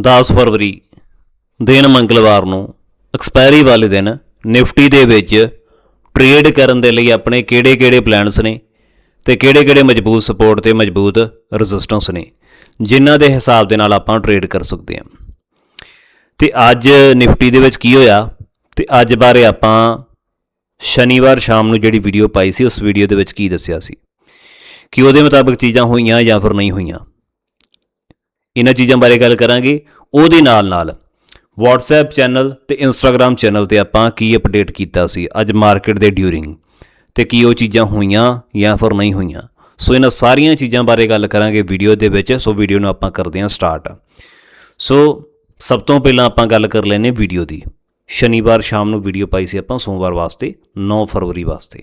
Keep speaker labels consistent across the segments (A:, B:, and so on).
A: 10 ਫਰਵਰੀ ਦਿਨ ਮੰਗਲਵਾਰ ਨੂੰ ਐਕਸਪਾਇਰੀ ਵਾਲੇ ਦਿਨ ਨਿਫਟੀ ਦੇ ਵਿੱਚ ਟ੍ਰੇਡ ਕਰਨ ਦੇ ਲਈ ਆਪਣੇ ਕਿਹੜੇ-ਕਿਹੜੇ ਪਲਾਨਸ ਨੇ ਤੇ ਕਿਹੜੇ-ਕਿਹੜੇ ਮਜ਼ਬੂਤ ਸਪੋਰਟ ਤੇ ਮਜ਼ਬੂਤ ਰੈਜ਼ਿਸਟੈਂਸ ਨੇ, ਜਿਨ੍ਹਾਂ ਦੇ ਹਿਸਾਬ ਦੇ ਨਾਲ ਆਪਾਂ ਟ੍ਰੇਡ ਕਰ ਸਕਦੇ ਹਾਂ। ਤੇ ਅੱਜ ਨਿਫਟੀ ਦੇ ਵਿੱਚ ਕੀ ਹੋਇਆ? ਤੇ ਅੱਜ ਬਾਰੇ ਆਪਾਂ ਸ਼ਨੀਵਾਰ ਸ਼ਾਮ ਨੂੰ ਜਿਹੜੀ ਵੀਡੀਓ ਪਾਈ ਸੀ, ਉਸ ਵੀਡੀਓ ਦੇ ਵਿੱਚ ਕੀ ਦੱਸਿਆ ਸੀ? ਕਿ ਉਹਦੇ ਮੁਤਾਬਕ ਚੀਜ਼ਾਂ ਹੋਈਆਂ ਜਾਂ ਫਿਰ ਨਹੀਂ ਹੋਈਆਂ? ਇਹਨਾਂ ਚੀਜ਼ਾਂ ਬਾਰੇ ਗੱਲ ਕਰਾਂਗੇ। ਉਹਦੇ ਨਾਲ ਨਾਲ WhatsApp ਚੈਨਲ ਤੇ Instagram ਚੈਨਲ ਤੇ ਆਪਾਂ ਕੀ ਅਪਡੇਟ ਕੀਤਾ ਸੀ ਅੱਜ ਮਾਰਕੀਟ ਦੇ ਡਿਊਰਿੰਗ ਤੇ ਕੀ ਉਹ ਚੀਜ਼ਾਂ ਹੋਈਆਂ ਜਾਂ ਫਿਰ ਨਹੀਂ ਹੋਈਆਂ। ਸੋ ਇਹਨਾਂ ਸਾਰੀਆਂ ਚੀਜ਼ਾਂ ਬਾਰੇ ਗੱਲ ਕਰਾਂਗੇ ਵੀਡੀਓ ਦੇ ਵਿੱਚ। ਸੋ ਵੀਡੀਓ ਨੂੰ ਆਪਾਂ ਕਰਦੇ ਹਾਂ ਸਟਾਰਟ ਸੋ ਸਭ ਤੋਂ ਪਹਿਲਾਂ ਆਪਾਂ ਗੱਲ ਕਰ ਲੈਨੇ ਵੀਡੀਓ ਦੀ। ਸ਼ਨੀਵਾਰ ਸ਼ਾਮ ਨੂੰ ਵੀਡੀਓ ਪਾਈ ਸੀ ਆਪਾਂ ਸੋਮਵਾਰ ਵਾਸਤੇ 9 ਫਰਵਰੀ ਵਾਸਤੇ।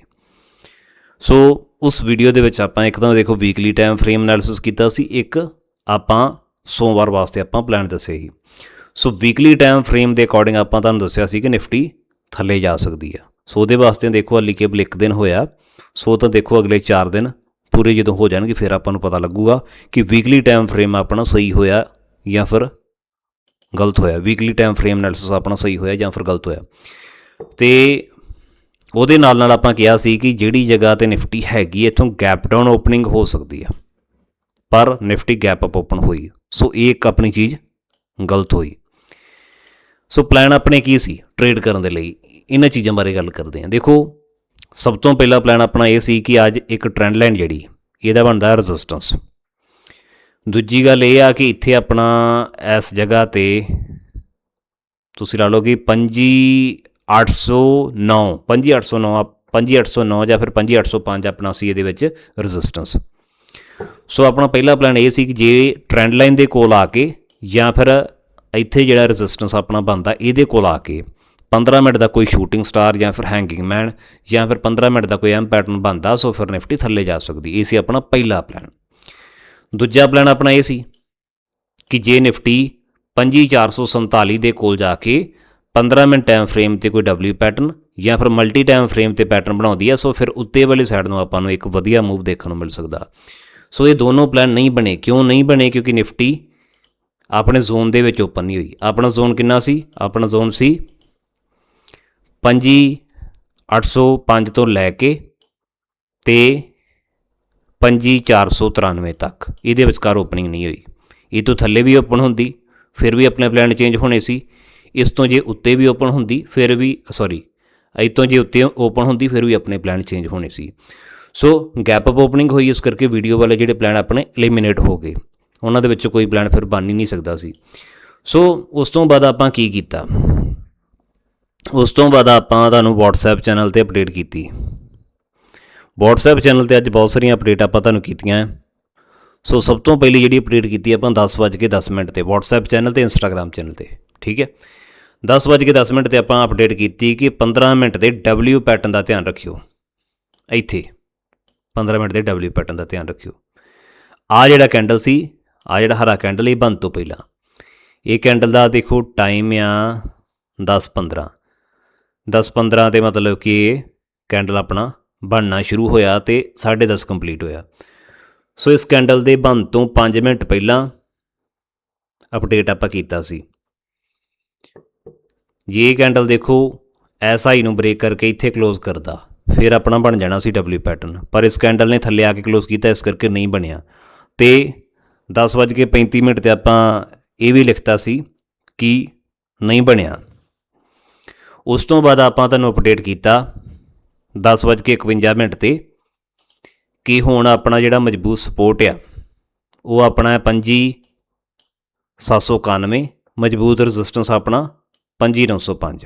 A: ਸੋ ਉਸ ਵੀਡੀਓ ਦੇ ਵਿੱਚ ਆਪਾਂ ਇੱਕ ਤਾਂ ਦੇਖੋ ਵੀਕਲੀ ਟਾਈਮ ਫਰੇਮ ਐਨਾਲਿਸਿਸ ਕੀਤਾ ਸੀ। ਇੱਕ ਆਪਾਂ ਸੋਮਵਾਰ ਵਾਸਤੇ ਆਪਾਂ ਪਲਾਨ ਦੱਸਿਆ ਸੀ। ਸੋ ਵੀਕਲੀ ਟਾਈਮ ਫਰੇਮ ਦੇ ਅਕੋਰਡਿੰਗ ਆਪਾਂ ਤੁਹਾਨੂੰ ਦੱਸਿਆ ਸੀ ਕਿ ਨਿਫਟੀ ਥੱਲੇ ਜਾ ਸਕਦੀ ਆ। ਸੋ ਉਹਦੇ ਵਾਸਤੇ ਦੇਖੋ ਹਲੀ ਕੇਵਲ ਇੱਕ ਦਿਨ ਹੋਇਆ। ਸੋ ਤਾਂ ਦੇਖੋ ਅਗਲੇ 4 ਦਿਨ ਪੂਰੇ ਜਦੋਂ ਹੋ ਜਾਣਗੇ, ਫਿਰ ਆਪਾਂ ਨੂੰ ਪਤਾ ਲੱਗੂਗਾ ਕਿ ਵੀਕਲੀ ਟਾਈਮ ਫਰੇਮ ਆਪਣਾ ਸਹੀ ਹੋਇਆ ਜਾਂ ਫਿਰ ਗਲਤ ਹੋਇਆ। ਵੀਕਲੀ ਟਾਈਮ ਫਰੇਮ ਐਨਾਲਿਸਿਸ ਆਪਣਾ ਸਹੀ ਹੋਇਆ ਜਾਂ ਫਿਰ ਗਲਤ ਹੋਇਆ। ਤੇ ਉਹਦੇ ਨਾਲ ਨਾਲ ਆਪਾਂ ਕਿਹਾ ਸੀ ਕਿ ਜਿਹੜੀ ਜਗ੍ਹਾ ਤੇ ਨਿਫਟੀ ਹੈਗੀ, ਇੱਥੋਂ ਗੈਪ ਡਾਊਨ ਓਪਨਿੰਗ ਹੋ ਸਕਦੀ ਆ। ਪਰ ਨਿਫਟੀ ਗੈਪ ਅਪ ਓਪਨ ਹੋਈ। ਸੋ ਇਹ ਇੱਕ ਆਪਣੀ ਚੀਜ਼ ਗਲਤ ਹੋਈ। ਸੋ ਪਲਾਨ ਆਪਣੇ ਕੀ ਸੀ? ਟ੍ਰੇਡ ਕਰਨ ਦੇ ਲਈ। ਇਹਨਾਂ ਚੀਜ਼ਾਂ ਬਾਰੇ ਗੱਲ ਕਰਦੇ ਹਾਂ। ਦੇਖੋ, ਸਭ ਤੋਂ ਪਹਿਲਾ ਪਲਾਨ ਆਪਣਾ ਇਹ ਸੀ ਕਿ ਅੱਜ ਇੱਕ ਟ੍ਰੈਂਡ ਲਾਈਨ ਜਿਹੜੀ, ਇਹਦਾ ਬਣਦਾ ਰੈਜ਼ਿਸਟੈਂਸ ਦੂਜੀ ਗੱਲ ਇਹ ਆ ਕਿ ਇੱਥੇ ਆਪਣਾ ਇਸ ਜਗ੍ਹਾ ਤੇ ਤੁਸੀਂ ਲਾ ਲਓ ਕਿ 5809 5809 5809 ਜਾਂ ਫਿਰ 5805 ਆਪਣਾ ਸੀ ਇਹਦੇ ਵਿੱਚ ਰੈਜ਼ਿਸਟੈਂਸ ਸੋ ਆਪਣਾ ਪਹਿਲਾ ਪਲਾਨ ਇਹ ਸੀ ਕਿ ਜੇ ਟ੍ਰੈਂਡ ਲਾਈਨ ਦੇ ਕੋਲ ਆ ਕੇ ਜਾਂ ਫਿਰ ਇੱਥੇ ਜਿਹੜਾ ਰੈਜ਼ਿਸਟੈਂਸ ਆਪਣਾ ਬਣਦਾ, ਇਹਦੇ ਕੋਲ ਆ ਕੇ 15 ਮਿੰਟ ਦਾ ਕੋਈ ਸ਼ੂਟਿੰਗ ਸਟਾਰ ਜਾਂ ਫਿਰ ਹੈਂਗਿੰਗ ਮੈਨ ਜਾਂ ਫਿਰ 15 ਮਿੰਟ ਦਾ ਕੋਈ ਐਮ ਪੈਟਰਨ ਬਣਦਾ, ਸੋ ਫਿਰ ਨਿਫਟੀ ਥੱਲੇ ਜਾ ਸਕਦੀ। ਇਹ ਸੀ ਆਪਣਾ ਪਹਿਲਾ ਪਲਾਨ ਦੂਜਾ ਪਲਾਨ ਆਪਣਾ ਇਹ ਸੀ ਕਿ ਜੇ ਨਿਫਟੀ 25447 ਦੇ ਕੋਲ ਜਾ ਕੇ 15 ਮਿੰਟ ਟਾਈਮ ਫਰੇਮ ਤੇ ਕੋਈ ਡਬਲਯੂ ਪੈਟਰਨ ਜਾਂ ਫਿਰ ਮਲਟੀ ਟਾਈਮ ਫਰੇਮ ਤੇ ਪੈਟਰਨ ਬਣਾਉਂਦੀ ਹੈ ਸੋ ਫਿਰ ਉੱਤੇ ਵਾਲੀ ਸਾਈਡ ਨੂੰ ਆਪਾਂ ਨੂੰ ਇੱਕ ਵਧੀਆ ਮੂਵ ਦੇਖਣ ਨੂੰ ਮਿਲ ਸਕਦਾ। ਸੋ ਇਹ ਦੋਨੋਂ ਪਲਾਨ ਨਹੀਂ ਬਣੇ। ਕਿਉਂ ਨਹੀਂ ਬਣੇ? ਕਿਉਂਕਿ ਨਿਫਟੀ ਆਪਣੇ ਜ਼ੋਨ ਦੇ ਵਿੱਚ ਓਪਨ ਨਹੀਂ ਹੋਈ। ਆਪਣਾ ਜ਼ੋਨ ਕਿੰਨਾ ਸੀ? ਆਪਣਾ ਜ਼ੋਨ ਸੀ 5805 ਤੋਂ ਲੈ ਕੇ ਤੇ 5493 ਤੱਕ। ਇਹਦੇ ਵਿਚਕਾਰ ਓਪਨਿੰਗ ਨਹੀਂ ਹੋਈ। ਇਹ ਤੋਂ ਥੱਲੇ ਵੀ ਓਪਨ ਹੁੰਦੀ, ਫਿਰ ਵੀ ਆਪਣੇ ਪਲਾਨ ਚੇਂਜ ਹੋਣੇ ਸੀ। ਇਸ ਤੋਂ ਜੇ ਉੱਤੇ ਵੀ ਓਪਨ ਹੁੰਦੀ, ਫਿਰ ਵੀ ਸੌਰੀ ਇਹ ਤੋਂ ਜੇ ਉੱਤੇ ਓਪਨ ਹੁੰਦੀ, ਫਿਰ ਵੀ ਆਪਣੇ ਪਲਾਨ ਚੇਂਜ ਹੋਣੇ ਸੀ। ਸੋ ਗੈਪ ਅਪ ਓਪਨਿੰਗ ਹੋਈ, ਇਸ ਕਰਕੇ ਵੀਡੀਓ ਵਾਲੇ ਜਿਹੜੇ ਪਲਾਨ ਆਪਣੇ ਐਲੀਮੀਨੇਟ ਹੋ ਗਏ। ਉਹਨਾਂ ਦੇ ਵਿੱਚੋਂ ਕੋਈ ਪਲਾਨ ਫਿਰ ਬਣ ਹੀ ਨਹੀਂ ਸਕਦਾ ਸੀ। ਸੋ ਉਸ ਤੋਂ ਬਾਅਦ ਆਪਾਂ ਕੀ ਕੀਤਾ? ਉਸ ਤੋਂ ਬਾਅਦ ਆਪਾਂ ਤੁਹਾਨੂੰ WhatsApp ਚੈਨਲ ਤੇ ਅਪਡੇਟ ਕੀਤੀ। WhatsApp ਚੈਨਲ ਤੇ ਅੱਜ ਬਹੁਤ ਸਾਰੀਆਂ ਅਪਡੇਟ ਆਪਾਂ ਤੁਹਾਨੂੰ ਕੀਤੀਆਂ ਹੈ। ਸੋ ਸਭ ਤੋਂ ਪਹਿਲੀ ਜਿਹੜੀ ਅਪਡੇਟ ਕੀਤੀ ਆਪਾਂ 10:10 ਮਿੰਟ ਤੇ, WhatsApp ਚੈਨਲ ਤੇ Instagram ਚੈਨਲ ਤੇ, ਠੀਕ ਹੈ 10:10 ਮਿੰਟ ਤੇ ਆਪਾਂ ਅਪਡੇਟ ਕੀਤੀ ਕਿ 15 ਮਿੰਟ ਦੇ W ਪੈਟਰਨ ਦਾ ਧਿਆਨ ਰੱਖਿਓ। ਇੱਥੇ। 15 ਮਿੰਟ ਦੇ W ਪੈਟਰਨ ਦਾ ਧਿਆਨ ਰੱਖਿਓ। ਆ ਜਿਹੜਾ ਕੈਂਡਲ ਸੀ ਆ ਜਿਹੜਾ ਹਰਾ ਕੈਂਡਲ ਇਹ ਬੰਦ ਤੋਂ ਪਹਿਲਾਂ। ਇਹ ਕੈਂਡਲ ਦਾ ਦੇਖੋ ਟਾਈਮ ਆ 10:15 10:15 ਤੇ ਮਤਲਬ ਕਿ ਇਹ ਕੈਂਡਲ ਆਪਣਾ ਬਣਨਾ ਸ਼ੁਰੂ ਹੋਇਆ ਤੇ 10:30 ਕੰਪਲੀਟ ਹੋਇਆ। ਸੋ ਇਸ ਕੈਂਡਲ ਦੇ ਬੰਦ ਤੋਂ 5 ਮਿੰਟ ਪਹਿਲਾਂ ਅਪਡੇਟ ਆਪਾਂ ਕੀਤਾ ਸੀ। ਜੇ ਇਹ ਕੈਂਡਲ ਦੇਖੋ ਐਸਆਈ ਨੂੰ ਬ੍ਰੇਕ ਕਰਕੇ ਇੱਥੇ ক্লোਜ਼ ਕਰਦਾ। ਫਿਰ ਆਪਣਾ ਬਣ ਜਾਣਾ ਸੀ ਡਬਲਯੂ ਪੈਟਰਨ ਪਰ ਇਸ ਕੈਂਡਲ ਨੇ ਥੱਲੇ ਆ ਕੇ ক্লোਜ਼ ਕੀਤਾ, ਇਸ ਕਰਕੇ ਨਹੀਂ ਬਣਿਆ। ਤੇ 10:35 ਮਿੰਟ ਤੇ ਆਪਾਂ ਇਹ ਵੀ ਲਿਖਤਾ ਸੀ ਕਿ ਨਹੀਂ ਬਣਿਆ। ਉਸ ਤੋਂ ਬਾਅਦ ਆਪਾਂ ਤੁਹਾਨੂੰ ਅਪਡੇਟ ਕੀਤਾ 10:51 ਮਿੰਟ ਤੇ ਕਿ ਹੁਣ ਆਪਣਾ ਜਿਹੜਾ ਮਜ਼ਬੂਤ ਸਪੋਰਟ ਆ, ਉਹ ਆਪਣਾ ਹੈ 5791 ਮਜ਼ਬੂਤ ਰੈਜ਼ਿਸਟੈਂਸ ਆਪਣਾ 5905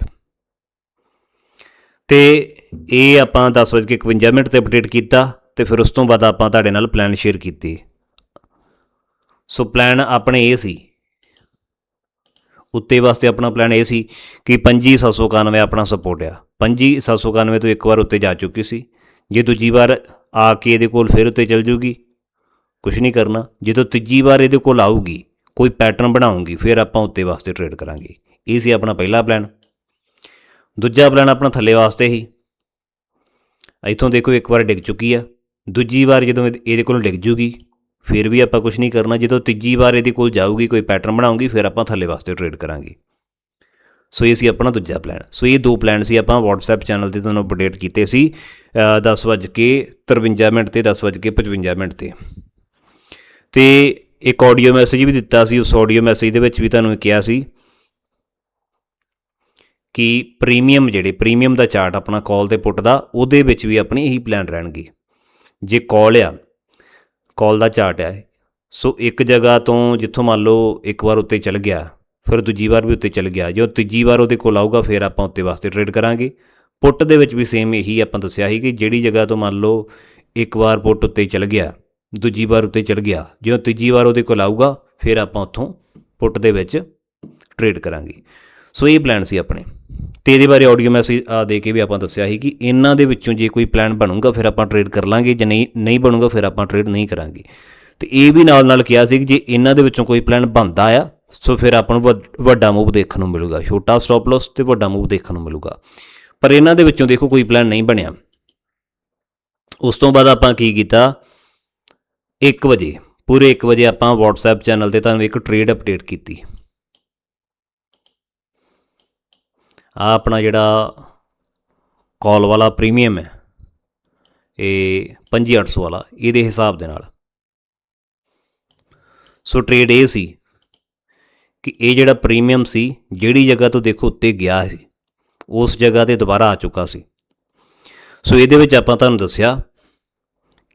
A: ਤੇ ਇਹ ਆਪਾਂ 10:51 ਮਿੰਟ ਤੇ ਅਪਡੇਟ ਕੀਤਾ ਤੇ ਫਿਰ ਉਸ ਤੋਂ ਬਾਅਦ ਆਪਾਂ ਤੁਹਾਡੇ ਨਾਲ ਪਲਾਨ ਸ਼ੇਅਰ ਕੀਤੇ। ਸੋ ਪਲਾਨ ਆਪਣੇ ਇਹ ਸੀ। ਉੱਤੇ ਵਾਸਤੇ ਆਪਣਾ ਪਲਾਨ ਇਹ ਸੀ ਕਿ 5791 ਆਪਣਾ ਸਪੋਰਟ ਆ। 5791 ਤੋਂ ਇੱਕ ਵਾਰ ਉੱਤੇ ਜਾ ਚੁੱਕੀ ਸੀ। ਜੇ ਦੂਜੀ ਵਾਰ ਆ ਕੇ ਇਹਦੇ ਕੋਲ ਫਿਰ ਉੱਤੇ ਚਲ ਜੂਗੀ। ਕੁਝ ਨਹੀਂ ਕਰਨਾ। ਜਦੋਂ ਤੀਜੀ ਵਾਰ ਇਹਦੇ ਕੋਲ ਆਊਗੀ, ਕੋਈ ਪੈਟਰਨ ਬਣਾਉਂਗੀ ਫਿਰ ਆਪਾਂ ਉੱਤੇ ਵਾਸਤੇ ਟ੍ਰੇਡ ਕਰਾਂਗੇ। ਇਹ ਸੀ ਆਪਣਾ ਪਹਿਲਾ ਪਲਾਨ ਦੂਜਾ ਪਲਾਨ ਆਪਣਾ ਥੱਲੇ ਵਾਸਤੇ ਹੀ। ਇੱਥੋਂ ਦੇਖੋ ਇੱਕ ਵਾਰ ਡਿੱਗ ਚੁੱਕੀ ਆ। ਦੂਜੀ ਵਾਰ ਜਦੋਂ ਇਹਦੇ- ਇਹਦੇ ਕੋਲੋਂ ਡਿੱਗ ਜੂਗੀ, ਫਿਰ ਵੀ ਆਪਾਂ ਕੁਝ ਨਹੀਂ ਕਰਨਾ। ਜਦੋਂ ਤੀਜੀ ਵਾਰ ਇਹਦੇ ਕੋਲ ਜਾਊਗੀ, ਕੋਈ ਪੈਟਰਨ ਬਣਾਉਂਗੀ ਫਿਰ ਆਪਾਂ ਥੱਲੇ ਵਾਸਤੇ ਟ੍ਰੇਡ ਕਰਾਂਗੇ। ਸੋ ਇਹ ਸੀ ਆਪਣਾ ਦੂਜਾ ਪਲਾਨ। ਸੋ ਇਹ ਦੋ ਪਲਾਨ ਸੀ। ਆਪਾਂ WhatsApp ਚੈਨਲ ਤੇ ਤੁਹਾਨੂੰ ਅਪਡੇਟ ਕੀਤੇ ਸੀ 10:53 ਮਿੰਟ ਤੇ 10:55 ਮਿੰਟ ਤੇ। ਤੇ ਇੱਕ ਆਡੀਓ ਮੈਸੇਜ ਵੀ ਦਿੱਤਾ ਸੀ। ਉਸ ਆਡੀਓ ਮੈਸੇਜ ਦੇ ਵਿੱਚ ਵੀ ਤੁਹਾਨੂੰ ਕਿਹਾ ਸੀ ਕਿ ਪ੍ਰੀਮੀਅਮ ਜਿਹੜੇ, ਪ੍ਰੀਮੀਅਮ ਦਾ ਚਾਰਟ ਆਪਣਾ ਕਾਲ ਤੇ ਪੁੱਟ ਦਾ, ਉਹਦੇ ਵਿੱਚ ਵੀ ਆਪਣੀ ਇਹੀ ਪਲਾਨ ਰਹਿਣਗੇ। ਜੇ ਕਾਲ ਆ, ਕਾਲ ਦਾ ਚਾਰਟ ਆ ਸੋ ਇੱਕ ਜਗ੍ਹਾ ਤੋਂ ਜਿੱਥੋਂ ਮੰਨ ਲਓ ਇੱਕ ਵਾਰ ਉੱਤੇ ਚੱਲ ਗਿਆ, ਫਿਰ ਦੂਜੀ ਵਾਰ ਵੀ ਉੱਤੇ ਚੱਲ ਗਿਆ, ਜੋ ਤੀਜੀ ਵਾਰ ਉਹਦੇ ਕੋਲ ਆਊਗਾ, ਫਿਰ ਆਪਾਂ ਉੱਤੇ ਵਾਸਤੇ ਟ੍ਰੇਡ ਕਰਾਂਗੇ। ਪੁੱਟ ਦੇ ਵਿੱਚ ਵੀ ਸੇਮ ਇਹੀ ਆਪਾਂ ਦੱਸਿਆ ਸੀ ਕਿ ਜਿਹੜੀ ਜਗ੍ਹਾ ਤੋਂ ਮੰਨ ਲਓ ਇੱਕ ਵਾਰ ਪੁੱਟ ਉੱਤੇ ਚੱਲ ਗਿਆ, ਦੂਜੀ ਵਾਰ ਉੱਤੇ ਚੱਲ ਗਿਆ ਜਦੋਂ ਤੀਜੀ ਵਾਰ ਉਹਦੇ ਕੋਲ ਆਊਗਾ, ਫਿਰ ਆਪਾਂ ਉੱਥੋਂ ਪੁੱਟ ਦੇ ਵਿੱਚ ਟ੍ਰੇਡ ਕਰਾਂਗੇ। ਸੋ ਇਹ ਪਲਾਨ ਸੀ ਆਪਣੇ। ਤੇ ਇਹਦੇ ਬਾਰੇ ਆਡੀਓ ਮੈਸੇਜ ਦੇ ਕੇ ਵੀ ਆਪਾਂ ਦੱਸਿਆ ਸੀ ਕਿ ਇਹਨਾਂ ਦੇ ਵਿੱਚੋਂ ਜੇ ਕੋਈ ਪਲਾਨ ਬਣੂਗਾ, ਫਿਰ ਆਪਾਂ ਟ੍ਰੇਡ ਕਰ ਲਾਂਗੇ, ਜੇ ਨਹੀਂ ਨਹੀਂ ਬਣੂਗਾ, ਫਿਰ ਆਪਾਂ ਟ੍ਰੇਡ ਨਹੀਂ ਕਰਾਂਗੇ। ਤੇ ਇਹ ਵੀ ਨਾਲ ਨਾਲ ਕਿਹਾ ਸੀ ਕਿ ਜੇ ਇਹਨਾਂ ਦੇ ਵਿੱਚੋਂ ਕੋਈ ਪਲਾਨ ਬਣਦਾ ਆ, ਸੋ ਫਿਰ ਆਪਾਂ ਨੂੰ ਵੱਡਾ ਮੂਵ ਦੇਖਣ ਨੂੰ ਮਿਲੂਗਾ। ਛੋਟਾ ਸਟਾਪ ਲਾਸ ਤੇ ਵੱਡਾ ਮੂਵ ਦੇਖਣ ਨੂੰ ਮਿਲੂਗਾ। ਪਰ ਇਹਨਾਂ ਦੇ ਵਿੱਚੋਂ ਦੇਖੋ ਕੋਈ ਪਲਾਨ ਨਹੀਂ ਬਣਿਆ। ਉਸ ਤੋਂ ਬਾਅਦ ਆਪਾਂ ਕੀ ਕੀਤਾ? 1 ਵਜੇ, ਪੂਰੇ 1 ਵਜੇ ਆਪਾਂ WhatsApp ਚੈਨਲ ਤੇ ਤੁਹਾਨੂੰ ਇੱਕ ਟ੍ਰੇਡ ਅਪਡੇਟ ਕੀਤੀ। ਆ ਆਪਣਾ ਜਿਹੜਾ ਕਾਲ ਵਾਲਾ ਪ੍ਰੀਮੀਅਮ ਹੈ, ਇਹ 5800 ਵਾਲਾ, ਇਹਦੇ ਹਿਸਾਬ ਦੇ ਨਾਲ। ਸੋ ਟ੍ਰੇਡ ਇਹ ਸੀ ਕਿ ਇਹ ਜਿਹੜਾ ਪ੍ਰੀਮੀਅਮ ਸੀ, ਜਿਹੜੀ ਜਗ੍ਹਾ ਤੋਂ ਦੇਖੋ ਉੱਤੇ ਗਿਆ ਸੀ, ਉਸ ਜਗ੍ਹਾ ਤੇ ਦੁਬਾਰਾ ਆ ਚੁੱਕਾ ਸੀ। ਸੋ ਇਹਦੇ ਵਿੱਚ ਆਪਾਂ ਤੁਹਾਨੂੰ ਦੱਸਿਆ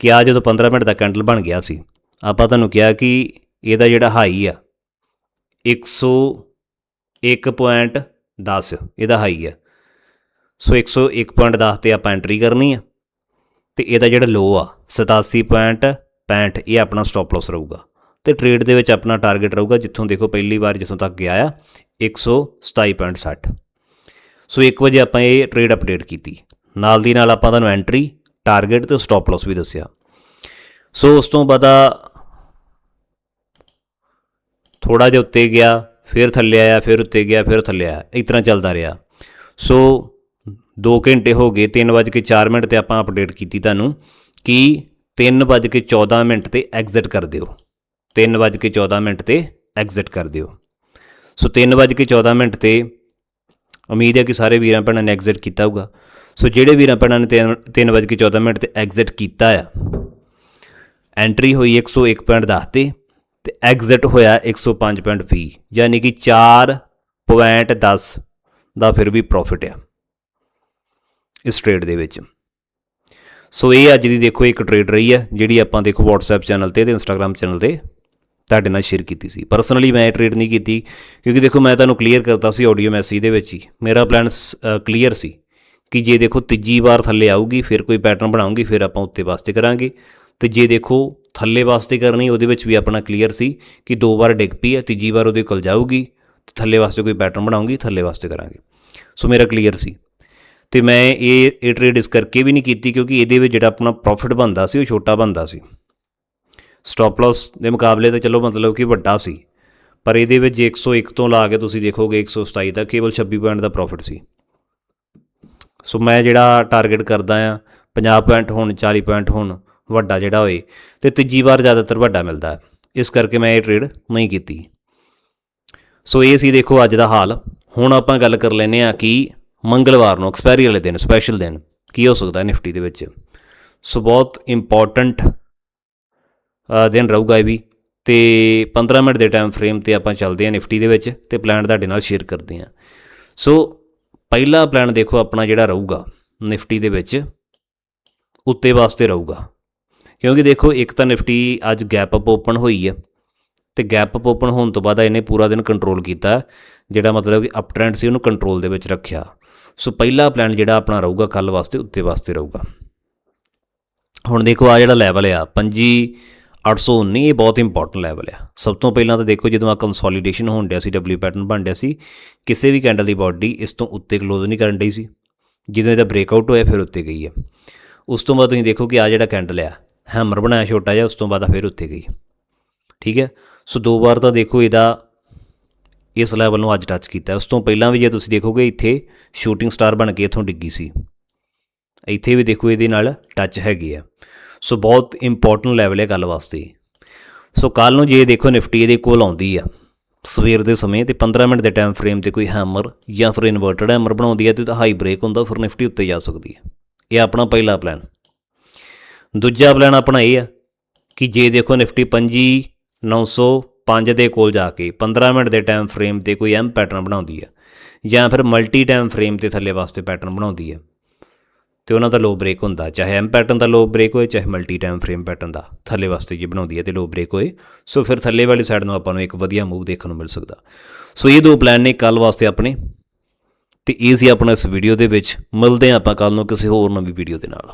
A: ਕਿ ਆ ਜਦੋਂ 15 ਮਿੰਟ ਦਾ ਕੈਂਡਲ ਬਣ ਗਿਆ ਸੀ, ਆਪਾਂ ਤੁਹਾਨੂੰ ਕਿਹਾ ਕਿ ਇਹਦਾ ਜਿਹੜਾ ਹਾਈ ਆ 101.10 ਇਹਦਾ ਹਾਈ ਆ ਸੋ 101.10 ਤੇ ਆਪਾਂ ਐਂਟਰੀ ਕਰਨੀ ਆ। ਤੇ ਇਹਦਾ ਜਿਹੜਾ ਲੋ ਆ 87.65 ਇਹ ਆਪਣਾ ਸਟਾਪ ਲਾਸ ਰਹੂਗਾ। ਤੇ ਟ੍ਰੇਡ ਦੇ ਵਿੱਚ ਆਪਣਾ ਟਾਰਗੇਟ ਰਹੂਗਾ, ਜਿੱਥੋਂ ਦੇਖੋ ਪਹਿਲੀ ਵਾਰ ਜਿੱਥੋਂ ਤੱਕ ਗਿਆ ਆ 127.60 ਸੋ 1 ਵਜੇ ਆਪਾਂ ਇਹ ਟ੍ਰੇਡ ਅਪਡੇਟ ਕੀਤੀ। ਨਾਲ ਦੀ ਨਾਲ ਆਪਾਂ ਤੁਹਾਨੂੰ ਐਂਟਰੀ ਟਾਰਗੇਟ ਤੇ ਸਟਾਪ ਲਾਸ ਵੀ ਦੱਸਿਆ। ਸੋ ਉਸ ਤੋਂ ਬਾਅਦ ਥੋੜਾ ਜਿਹਾ ਉੱਤੇ ਗਿਆ ਫਿਰ ਥੱਲੇ ਆਇਆ, ਫਿਰ ਉੱਤੇ ਗਿਆ, ਫਿਰ ਥੱਲੇ ਆਇਆ, ਇਸ ਤਰ੍ਹਾਂ ਚੱਲਦਾ ਰਿਹਾ। ਸੋ 2 ਘੰਟੇ ਹੋ ਗਏ 3:04 ਮਿੰਟ ਤੇ ਆਪਾਂ ਅਪਡੇਟ ਕੀਤੀ ਤੁਹਾਨੂੰ ਕਿ 3:14 ਮਿੰਟ ਤੇ ਐਗਜ਼ਿਟ ਕਰ ਦਿਓ। 3:14 ਮਿੰਟ ਤੇ ਐਗਜ਼ਿਟ ਕਰ ਦਿਓ। ਸੋ 3:14 ਮਿੰਟ ਤੇ ਉਮੀਦ ਹੈ ਕਿ ਸਾਰੇ ਵੀਰਾਂ ਭੈਣਾਂ ਨੇ ਐਗਜ਼ਿਟ ਕੀਤਾ ਹੋਊਗਾ। ਸੋ ਜਿਹੜੇ ਵੀਰਾਂ ਭੈਣਾਂ ਨੇ 3:14 ਮਿੰਟ ਤੇ ਐਗਜ਼ਿਟ ਕੀਤਾ ਆ ਐਂਟਰੀ ਹੋਈ 101.10 ਤੇ ਤੇ ਐਗਜ਼ਿਟ ਹੋਇਆ 105.20 ਯਾਨੀ ਕਿ 4.10 ਦਾ ਫਿਰ ਵੀ ਪ੍ਰੋਫਿਟ ਆ ਇਸ ਟ੍ਰੇਡ ਦੇ ਵਿੱਚ। ਸੋ ਇਹ ਅੱਜ ਦੀ ਦੇਖੋ ਇੱਕ ਟ੍ਰੇਡ ਰਹੀ ਹੈ ਜਿਹੜੀ ਆਪਾਂ ਦੇਖੋ WhatsApp ਚੈਨਲ ਤੇ ਤੇ Instagram ਚੈਨਲ ਤੇ ਤੁਹਾਡੇ ਨਾਲ ਸ਼ੇਅਰ ਕੀਤੀ ਸੀ। ਪਰਸਨਲੀ ਮੈਂ ਇਹ ਟ੍ਰੇਡ ਨਹੀਂ ਕੀਤੀ, ਕਿਉਂਕਿ ਦੇਖੋ ਮੈਂ ਤੁਹਾਨੂੰ ਕਲੀਅਰ ਕਰਤਾ ਸੀ ਆਡੀਓ ਮੈਸੇਜ ਦੇ ਵਿੱਚ ਹੀ। ਮੇਰਾ ਪਲਾਨ ਕਲੀਅਰ ਸੀ ਕਿ ਜੇ ਦੇਖੋ ਤੀਜੀ ਵਾਰ ਥੱਲੇ ਆਊਗੀ, ਫਿਰ ਕੋਈ ਪੈਟਰਨ ਬਣਾਉਂਗੀ ਫਿਰ ਆਪਾਂ ਉੱਤੇ ਵਾਸਤੇ ਕਰਾਂਗੇ। ਤੇ ਜੇ ਦੇਖੋ ਥੱਲੇ ਵਾਸਤੇ ਕਰਨੀ, ਉਹਦੇ ਵਿੱਚ ਵੀ ਆਪਣਾ ਕਲੀਅਰ ਸੀ ਕਿ ਦੋ ਵਾਰ ਡਿੱਗ ਪਈ ਹੈ, ਤੀਜੀ ਵਾਰ ਉਹਦੇ ਕੋਲ ਜਾਊਗੀ, ਤੇ ਥੱਲੇ ਵਾਸਤੇ ਕੋਈ ਪੈਟਰਨ ਬਣਾਉਂਗੀ ਥੱਲੇ ਵਾਸਤੇ ਕਰਾਂਗੇ। ਸੋ ਮੇਰਾ ਕਲੀਅਰ ਸੀ। ਤੇ ਮੈਂ ਇਹ ਇਹ ਟ੍ਰੇਡ ਇਸ ਕਰਕੇ ਵੀ ਨਹੀਂ ਕੀਤੀ ਕਿਉਂਕਿ ਇਹਦੇ ਵਿੱਚ ਜਿਹੜਾ ਆਪਣਾ ਪ੍ਰੋਫਿਟ ਬਣਦਾ ਸੀ, ਉਹ ਛੋਟਾ ਬਣਦਾ ਸੀ। ਸਟਾਪ ਲਾਸ ਦੇ ਮੁਕਾਬਲੇ ਤਾਂ ਚਲੋ ਮਤਲਬ ਕਿ ਵੱਡਾ ਸੀ, ਪਰ ਇਹਦੇ ਵਿੱਚ ਜੇ 101 ਤੋਂ ਲਾ ਕੇ ਤੁਸੀਂ ਦੇਖੋਗੇ 127 ਤੱਕ ਕੇਵਲ 26 ਪੁਆਇੰਟ ਦਾ ਪ੍ਰੋਫਿਟ ਸੀ। ਸੋ ਮੈਂ ਜਿਹੜਾ ਟਾਰਗੇਟ ਕਰਦਾ ਆ 50 ਪੁਆਇੰਟ ਹੋਣ 40 ਪੁਆਇੰਟ ਹੋਣ ਵੱਡਾ ਜਿਹੜਾ ਹੋਏ ਤੇ ਤੀਜੀ ਵਾਰ ਜ਼ਿਆਦਾਤਰ ਵੱਡਾ ਮਿਲਦਾ ਹੈ। ਇਸ ਕਰਕੇ ਮੈਂ ਇਹ ਟ੍ਰੇਡ ਨਹੀਂ ਕੀਤੀ। ਸੋ ਇਹ ਸੀ ਦੇਖੋ ਅੱਜ ਦਾ ਹਾਲ। ਹੁਣ ਆਪਾਂ ਗੱਲ ਕਰ ਲੈਨੇ ਆ ਕਿ ਮੰਗਲਵਾਰ ਨੂੰ ਐਕਸਪਾਇਰੀ ਵਾਲੇ ਦਿਨ ਸਪੈਸ਼ਲ ਦਿਨ, ਕੀ ਹੋ ਸਕਦਾ ਨਿਫਟੀ ਦੇ ਵਿੱਚ। ਸੋ ਬਹੁਤ ਇੰਪੋਰਟੈਂਟ ਦਿਨ ਰਹੂਗਾ ਇਹ ਵੀ। ਤੇ 15 ਮਿੰਟ ਦੇ ਟਾਈਮ ਫਰੇਮ ਤੇ ਆਪਾਂ ਚੱਲਦੇ ਹਾਂ ਨਿਫਟੀ ਦੇ ਵਿੱਚ ਤੇ ਪਲਾਨ ਤੁਹਾਡੇ ਨਾਲ ਸ਼ੇਅਰ ਕਰਦੇ ਹਾਂ। ਸੋ ਪਹਿਲਾ ਪਲਾਨ ਦੇਖੋ ਆਪਣਾ ਜਿਹੜਾ ਰਹੂਗਾ ਨਿਫਟੀ ਦੇ ਵਿੱਚ, ਉੱਤੇ ਵਾਸਤੇ ਰਹੂਗਾ। ਕਿਉਂਕਿ ਦੇਖੋ, ਇੱਕ ਤਾਂ ਨਿਫਟੀ ਅੱਜ ਗੈਪ ਅਪ ਓਪਨ ਹੋਈ ਹੈ ਤੇ ਗੈਪ ਅਪ ਓਪਨ ਹੋਣ ਤੋਂ ਬਾਅਦ ਇਹਨੇ ਪੂਰਾ ਦਿਨ ਕੰਟਰੋਲ ਕੀਤਾ, ਜਿਹੜਾ ਮਤਲਬ ਕਿ ਅਪ ਟ੍ਰੈਂਡ ਸੀ ਉਹਨੂੰ ਕੰਟਰੋਲ ਦੇ ਵਿੱਚ ਰੱਖਿਆ। ਸੋ ਪਹਿਲਾ ਪਲਾਨ ਜਿਹੜਾ ਆਪਣਾ ਰਹੂਗਾ ਕੱਲ ਵਾਸਤੇ, ਉੱਤੇ ਵਾਸਤੇ ਰਹੂਗਾ। ਹੁਣ ਦੇਖੋ ਆ ਜਿਹੜਾ ਲੈਵਲ ਆ 5 819 ਇਹ ਬਹੁਤ ਇੰਪੋਰਟੈਂਟ ਲੈਵਲ ਆ। ਸਭ ਤੋਂ ਪਹਿਲਾਂ ਤਾਂ ਦੇਖੋ, ਜਦੋਂ ਆ ਕੰਸੋਲੀਡੇਸ਼ਨ ਹੋਣ ਡਿਆ ਸੀ ਡਬਲਯੂ ਪੈਟਰਨ ਬਣ ਡਿਆ ਸੀ, ਕਿਸੇ ਵੀ ਕੈਂਡਲ ਦੀ ਬਾਡੀ ਇਸ ਤੋਂ ਉੱਤੇ ਕਲੋਜ਼ ਨਹੀਂ ਕਰਨ ਡਈ ਸੀ। ਜਦੋਂ ਇਹਦਾ ਬ੍ਰੇਕਆਊਟ ਹੋਇਆ, ਫਿਰ ਉੱਤੇ ਗਈ ਹੈ ਉਸ ਤੋਂ ਬਾਅਦ ਤੁਸੀਂ ਦੇਖੋ ਕਿ ਆ ਜਿਹੜਾ ਕੈਂਡਲ ਆ ਹੈਮਰ ਬਣਾਇਆ ਛੋਟਾ ਜਿਹਾ, ਉਸ ਤੋਂ ਬਾਅਦ ਫਿਰ ਉੱਤੇ ਗਈ। ਠੀਕ ਹੈ? ਸੋ ਦੋ ਵਾਰ ਤਾਂ ਦੇਖੋ ਇਹਦਾ ਇਸ ਲੈਵਲ ਨੂੰ ਅੱਜ ਟੱਚ ਕੀਤਾ। ਉਸ ਤੋਂ ਪਹਿਲਾਂ ਵੀ ਜੇ ਤੁਸੀਂ ਦੇਖੋਗੇ ਇੱਥੇ ਸ਼ੂਟਿੰਗ ਸਟਾਰ ਬਣ ਕੇ ਇੱਥੋਂ ਡਿੱਗੀ ਸੀ। ਇੱਥੇ ਵੀ ਦੇਖੋ ਇਹਦੇ ਨਾਲ ਟੱਚ ਹੈਗੀ ਆ। ਸੋ ਬਹੁਤ ਇੰਪੋਰਟੈਂਟ ਲੈਵਲ ਹੈ ਗੱਲ ਵਾਸਤੇ। ਸੋ ਕੱਲ ਨੂੰ ਜੇ ਦੇਖੋ ਨਿਫਟੀ ਇਹਦੇ ਕੋਲ ਆਉਂਦੀ ਆ, ਸਵੇਰ ਦੇ ਸਮੇਂ ਤੇ 15 ਮਿੰਟ ਦੇ ਟਾਈਮ ਫਰੇਮ ਤੇ ਕੋਈ ਹੈਮਰ ਜਾਂ ਫਿਰ ਇਨਵਰਟਡ ਹੈਮਰ ਬਣਾਉਂਦੀ ਹੈ ਤੇ ਤਾਂ ਹਾਈ ਬ੍ਰੇਕ ਹੁੰਦਾ, ਫਿਰ ਨਿਫਟੀ ਉੱਤੇ ਜਾ ਸਕਦੀ ਹੈ ਇਹ ਆਪਣਾ ਪਹਿਲਾ ਪਲਾਨ ਦੂਜਾ ਪਲਾਨ ਆਪਣਾ ਇਹ ਆ ਕਿ ਜੇ ਦੇਖੋ ਨਿਫਟੀ 25 905 ਦੇ ਕੋਲ ਜਾ ਕੇ 15 ਮਿੰਟ ਦੇ ਟਾਈਮ ਫਰੇਮ ਤੇ ਕੋਈ ਐਮ ਪੈਟਰਨ ਬਣਾਉਂਦੀ ਹੈ ਜਾਂ ਫਿਰ ਮਲਟੀ ਟਾਈਮ ਫਰੇਮ ਤੇ ਥੱਲੇ ਵਾਸਤੇ ਪੈਟਰਨ ਬਣਾਉਂਦੀ ਹੈ ਤੇ ਉਹਨਾਂ ਦਾ ਲੋ ਬ੍ਰੇਕ ਹੁੰਦਾ, ਚਾਹੇ ਐਮ ਪੈਟਰਨ ਦਾ ਲੋ ਬ੍ਰੇਕ ਹੋਏ, ਚਾਹੇ ਮਲਟੀ ਟਾਈਮ ਫਰੇਮ ਪੈਟਰਨ ਦਾ, ਥੱਲੇ ਵਾਸਤੇ ਜੇ ਬਣਾਉਂਦੀ ਹੈ ਤੇ ਲੋ ਬ੍ਰੇਕ ਹੋਏ, ਸੋ ਫਿਰ ਥੱਲੇ ਵਾਲੀ ਸਾਈਡ ਨੂੰ ਆਪਾਂ ਨੂੰ ਇੱਕ ਵਧੀਆ ਮੂਵ ਦੇਖਣ ਨੂੰ ਮਿਲ ਸਕਦਾ। ਸੋ ਇਹ ਦੋ ਪਲਾਨ ਨੇ ਕੱਲ ਵਾਸਤੇ ਆਪਣੇ, ਤੇ ਇਹ ਸੀ ਆਪਣਾ ਇਸ ਵੀਡੀਓ ਦੇ ਵਿੱਚ, ਮਿਲਦੇ ਹਾਂ ਆਪਾਂ ਕੱਲ ਨੂੰ ਕਿਸੇ ਹੋਰ ਨਵੀਂ ਵੀਡੀਓ ਦੇ ਨਾਲ।